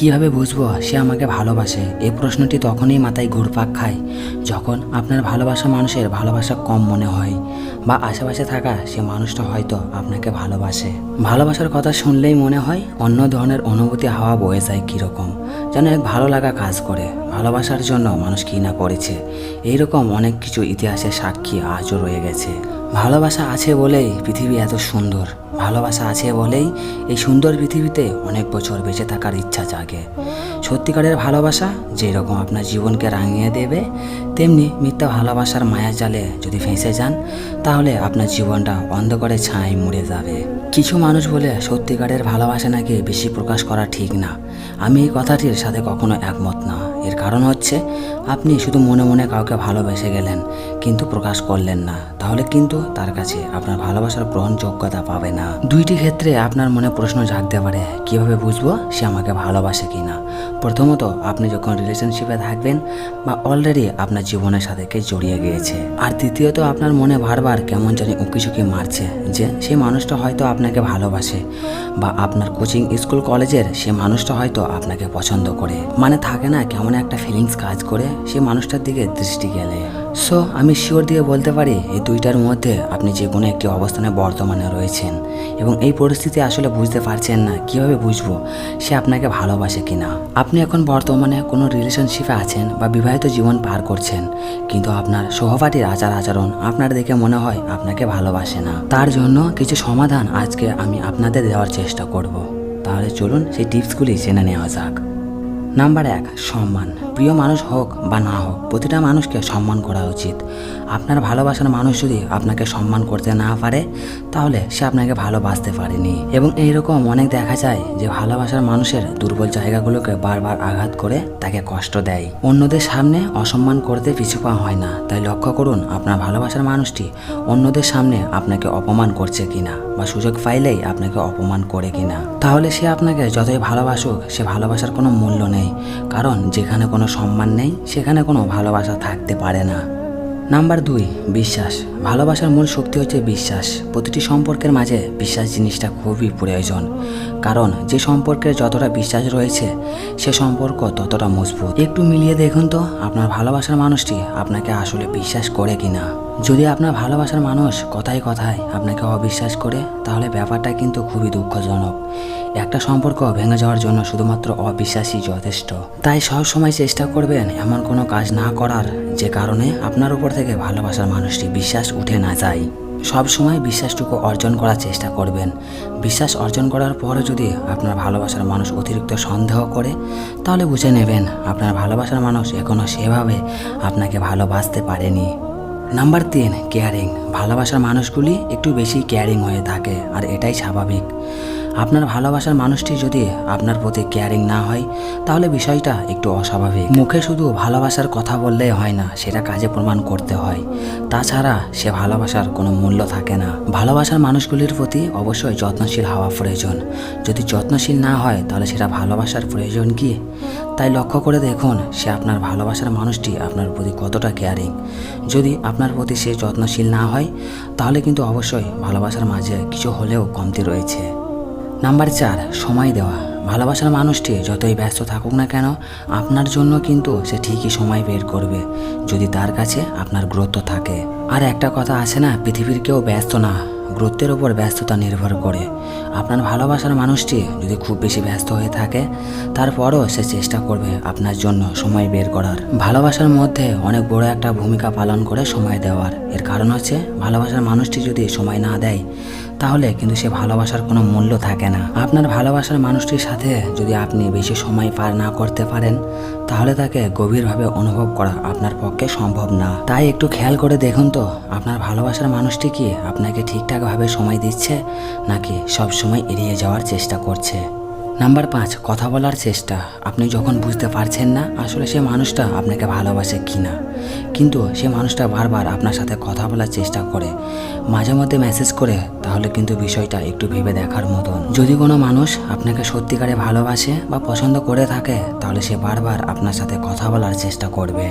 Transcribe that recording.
কীভাবে বুঝব সে আমাকে ভালোবাসে? এ প্রশ্নটি তখনই মাথায় ঘুরপাক খায়, যখন আপনার ভালোবাসা মানুষের ভালোবাসা কম মনে হয় বা আশেপাশে থাকা সে মানুষটা হয়তো আপনাকে ভালোবাসে। ভালোবাসার কথা শুনলেই মনে হয় অন্য ধরনের অনুভূতি হাওয়া বয়ে যায় কীরকম, যেন এক ভালো লাগা কাজ করে। ভালোবাসার জন্য মানুষ কি না করেছে। এইরকম অনেক কিছু ইতিহাসের সাক্ষী আজও রয়ে গেছে। ভালোবাসা আছে বলেই পৃথিবী এত সুন্দর। ভালোবাসা আছে বলেই এই সুন্দর পৃথিবীতে অনেক বছর বেঁচে থাকার ইচ্ছা জাগে। সত্যিকারের ভালোবাসা যেরকম আপনার জীবনকে রাঙিয়ে দেবে, তেমনি মিথ্যা ভালোবাসার মায়া জালে যদি ফেঁসে যান, তাহলে আপনার জীবনটা অন্ধকারে ছাই মুড়ে যাবে। কিছু মানুষ বলে সত্যিকারের ভালোবাসা নাকি বেশি প্রকাশ করা ঠিক না। আমি এই কথাটির সাথে কখনো একমত না। এর কারণ হচ্ছে, আপনি শুধু মনে মনে কাউকে ভালোবেসে গেলেন, কিন্তু প্রকাশ করলেন না। তাহলে কিন্তু তার কাছে আপনার ভালোবাসার গ্রহণযোগ্যতা পাবে না। দুইটি ক্ষেত্রে আপনার মনে প্রশ্ন জাগতে পারে, কীভাবে বুঝব সে আমাকে ভালোবাসে কিনা? প্রথমত, আপনি যখন রিলেশনশিপে থাকবেন বা অলরেডি আপনার জীবনের সাথে কে জড়িয়ে গিয়েছে। আর দ্বিতীয়ত, আপনার মনে বারবার কেমন জানি উঁকিঝুঁকি মারছে যে, সেই মানুষটা হয়তো আপনাকে ভালোবাসে বা আপনার কোচিং স্কুল কলেজের সে মানুষটা হয়তো আপনাকে পছন্দ করে। মানে থাকে না, কেমন একটা ফিলিংস কাজ করে, সেই মানুষটার দিকে দৃষ্টি গেলে। সো আমি শিওর দিয়ে বলতে পারি, এই দুইটার মধ্যে আপনি যে কোনো একটি অবস্থানে বর্তমানে রয়েছেন এবং এই পরিস্থিতি আসলে বুঝতে পারছেন না, কীভাবে বুঝব? সে আপনাকে ভালোবাসে কি না আপনি এখন বর্তমানে কোনো রিলেশনশিপে আছেন বা বিবাহিত জীবন পার করছেন, কিন্তু আপনার সহপাঠীর আচার আচরণ আপনার দেখে মনে হয় আপনাকে ভালোবাসে না। তার জন্য কিছু সমাধান আজকে আমি আপনাদের দেওয়ার চেষ্টা করব। তাহলে চলুন সেই টিপসগুলি জেনে নেওয়া যাক। নাম্বার এক, সম্মান। প্রিয় মানুষ হোক বা না হোক, প্রতিটা মানুষকে সম্মান করা উচিত। আপনার ভালোবাসার মানুষ যদি আপনাকে সম্মান করতে না পারে, তাহলে সে আপনাকে ভালোবাসতে পারেনি। এবং এইরকম অনেক দেখা যায় যে ভালোবাসার মানুষের দুর্বল জায়গাগুলোকে বারবার আঘাত করে তাকে কষ্ট দেয়। অন্যদের সামনে অসম্মান করতে পিছু পা হয় না। তাই লক্ষ্য করুন, আপনার ভালোবাসার মানুষটি অন্যদের সামনে আপনাকে অপমান করছে কিনা বা সুযোগ পাইলেই আপনাকে অপমান করে কিনা। তাহলে সে আপনাকে যতই ভালোবাসুক, সে ভালোবাসার কোনো মূল্য নেই। কারণ যেখানে কোনো সম্মান নেই, সেখানে কোনো ভালোবাসা থাকতে পারে না। নাম্বার দুই, বিশ্বাস। ভালোবাসার মূল শক্তি হচ্ছে বিশ্বাস। প্রতিটি সম্পর্কের মাঝে বিশ্বাস জিনিসটা খুবই প্রয়োজন। কারণ যে সম্পর্কের যতটা বিশ্বাস রয়েছে, সে সম্পর্ক ততটা মজবুত। একটু মিলিয়ে দেখুন তো, আপনার ভালোবাসার মানুষটি আপনাকে আসলে বিশ্বাস করে কিনা। যদি আপনার ভালোবাসার মানুষ কথায় কথায় আপনাকে অবিশ্বাস করে, তাহলে ব্যাপারটা কিন্তু খুবই দুঃখজনক। একটা সম্পর্ক ভেঙে যাওয়ার জন্য শুধুমাত্র অবিশ্বাসই যথেষ্ট। তাই সব সময় চেষ্টা করবেন এমন কোনো কাজ না করার, যে কারণে আপনার উপর থেকে ভালোবাসার মানুষটি বিশ্বাস উঠে না যায়। সব সময় বিশ্বাসটুকু অর্জন করার চেষ্টা করবেন। বিশ্বাস অর্জন করার পরে যদি আপনার ভালোবাসার মানুষ অতিরিক্ত সন্দেহ করে, তাহলে বুঝে নেবেন আপনার ভালোবাসার মানুষ এখনও সেভাবে আপনাকে ভালোবাসতে পারেনি। নাম্বার তিন কেয়ারিং ভালোবাসার মানুষগুলি একটু বেশি কেয়ারিং হয়ে থাকে আর এটাই স্বাভাবিক। আপনার ভালোবাসার মানুষটি যদি আপনার প্রতি কেয়ারিং না হয়, তাহলে বিষয়টা একটু অস্বাভাবিক। মুখে শুধু ভালোবাসার কথা বললেই হয় না, সেটা কাজে প্রমাণ করতে হয়। তাছাড়া সে ভালোবাসার কোনো মূল্য থাকে না। ভালোবাসার মানুষগুলির প্রতি অবশ্যই যত্নশীল হওয়া প্রয়োজন। যদি যত্নশীল না হয়, তাহলে সেটা ভালোবাসার প্রয়োজন কি? তাই লক্ষ্য করে দেখুন, সে আপনার ভালোবাসার মানুষটি আপনার প্রতি কতটা কেয়ারিং যদি আপনার প্রতি সে যত্নশীল না হয়, তাহলে কিন্তু অবশ্যই ভালোবাসার মাঝে কিছু হলেও কমতি রয়েছে। নাম্বার চার, সময় দেওয়া। ভালোবাসার মানুষটি যতই ব্যস্ত থাকুক না কেন, আপনার জন্য কিন্তু সে ঠিকই সময় বের করবে, যদি তার কাছে আপনার গুরুত্ব থাকে। আর একটা কথা আছে না, পৃথিবীর কেউ ব্যস্ত না, গুরুত্বের ওপর ব্যস্ততা নির্ভর করে। আপনার ভালোবাসার মানুষটি যদি খুব বেশি ব্যস্ত হয়ে থাকে, তারপরও সে চেষ্টা করবে আপনার জন্য সময় বের করার। ভালোবাসার মধ্যে অনেক বড় একটা ভূমিকা পালন করে সময় দেওয়ার। এর কারণ হচ্ছে, ভালোবাসার মানুষটি যদি সময় না দেয় তাহলে কিন্তু সে ভালোবাসার কোনো মূল্য থাকে না। আপনার ভালোবাসার মানুষটির সাথে যদি আপনি বেশি সময় পার না করতে পারেন, তাহলে তাকে গভীরভাবে অনুভব করা আপনার পক্ষে সম্ভব না। তাই একটু খেয়াল করে দেখুন তো, আপনার ভালোবাসার মানুষটি কি আপনাকে ঠিকঠাকভাবে সময় দিচ্ছে, নাকি সব সময় এড়িয়ে যাওয়ার চেষ্টা করছে? নাম্বার পাঁচ, কথা বলার চেষ্টা। আপনি যখন বুঝতে পারছেন না আসলে সে মানুষটা আপনাকে ভালোবাসে কি না কিন্তু সে মানুষটা বারবার আপনার সাথে কথা বলার চেষ্টা করে, মাঝে মধ্যে মেসেজ করে, তাহলে কিন্তু বিষয়টা একটু ভেবে দেখার মতন। যদি কোনো মানুষ আপনাকে সত্যিকারে ভালোবাসে বা পছন্দ করে থাকে, তাহলে সে বারবার আপনার সাথে কথা বলার চেষ্টা করবে।